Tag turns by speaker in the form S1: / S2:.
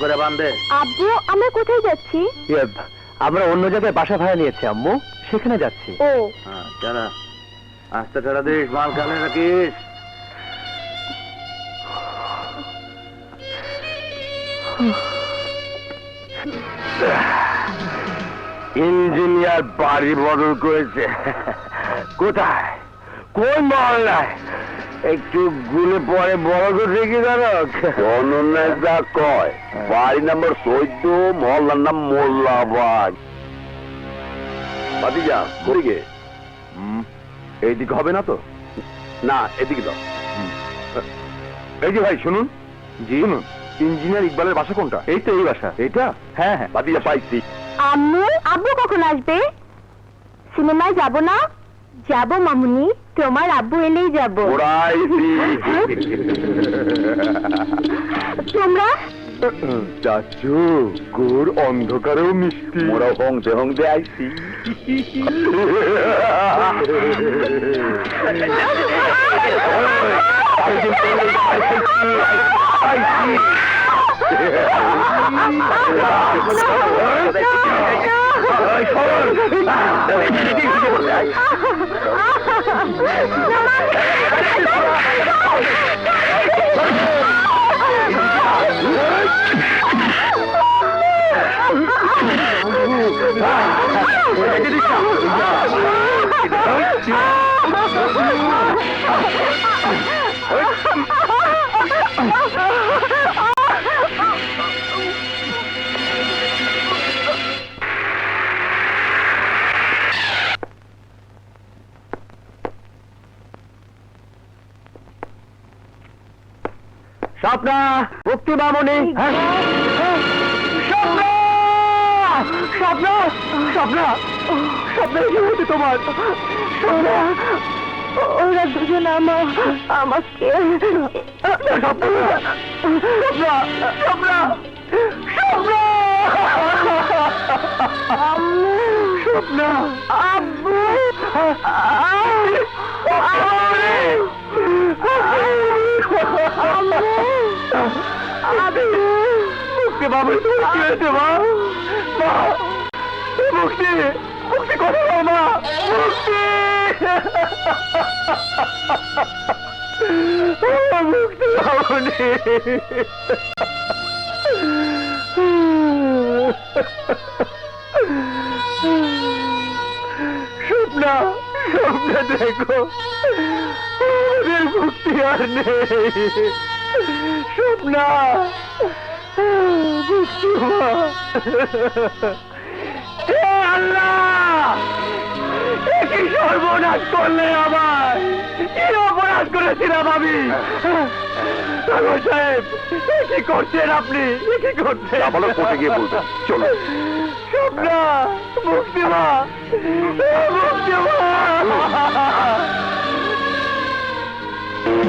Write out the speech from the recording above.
S1: করে বান্ধে
S2: আব্বু আমরা কোথায় যাচ্ছি?
S3: ইয়ে, আমরা অন্য জায়গায় বাসা ভাড়া নিয়েছি আম্মু। সেখানে যাচ্ছি।
S2: ও।
S1: হ্যাঁ চালা। আস্তে ছাড়া দিস মাল রাখিস। ইঞ্জিনিয়ার বাড়ি বদল করেছে। কোথায়? কোন মহল্লায় একটু গুলে পরে বড় করে কি জানো অনন্যায় যা কয়। বাড়ি নাম্বার চোদ্দ মহল্লার নাম মোল্লাবাগ। এইদিকে হবে না তো? না এদিকে দাও। এই যে ভাই শুনুন। জি। শুনুন ইঞ্জিনিয়ার ইকবালের বাসা কোনটা? এই তো এই বাসা। এইটা? হ্যাঁ হ্যাঁ। বাদিজা পাইছি।
S2: আম্মু আব্বু কখন আসবে? সিনেমায় যাব না? যাব মামুনি তোমার আব্বু এলেই যাব।
S1: ওরাইছি
S2: তোমরা?
S1: চাচু গোর অন্ধকারেও মিষ্টি। মোরা হংতে হংতে আইছি।
S3: সর স্বপ্না মুক্তি মামনি স্বপ্ন স্বপ্ন স্বপ্ন স্বপ্ন কি হয়েছে তোমার? স্বপ্ন
S2: ওরা দুজন আমা আমাকে
S3: স্বপ্ন স্বপ্ন স্বপ্ন স্বপ্ন স্বপ্ন।
S2: আব্বু
S3: মুক্তি বাবু তুমি কি হয়েছে মা মা মুক্তি মুক্তি কথা বল মা মুক্তি ও, মুক্তি বাবুনি স্বপ্না স্বপ্ন দেখো আমাদের মুক্তি আর নেই স্বপ্না আল্লাহ! কি সর্বনাশ করলে আমার কি অপরাধ করেছিলাম আমি? সাগর সাহেব কি করছেন আপনি? কি করছেন?
S1: বলার কোর্টে গিয়ে বলবেন। চলো।
S3: স্বপ্না মুক্তি মা এ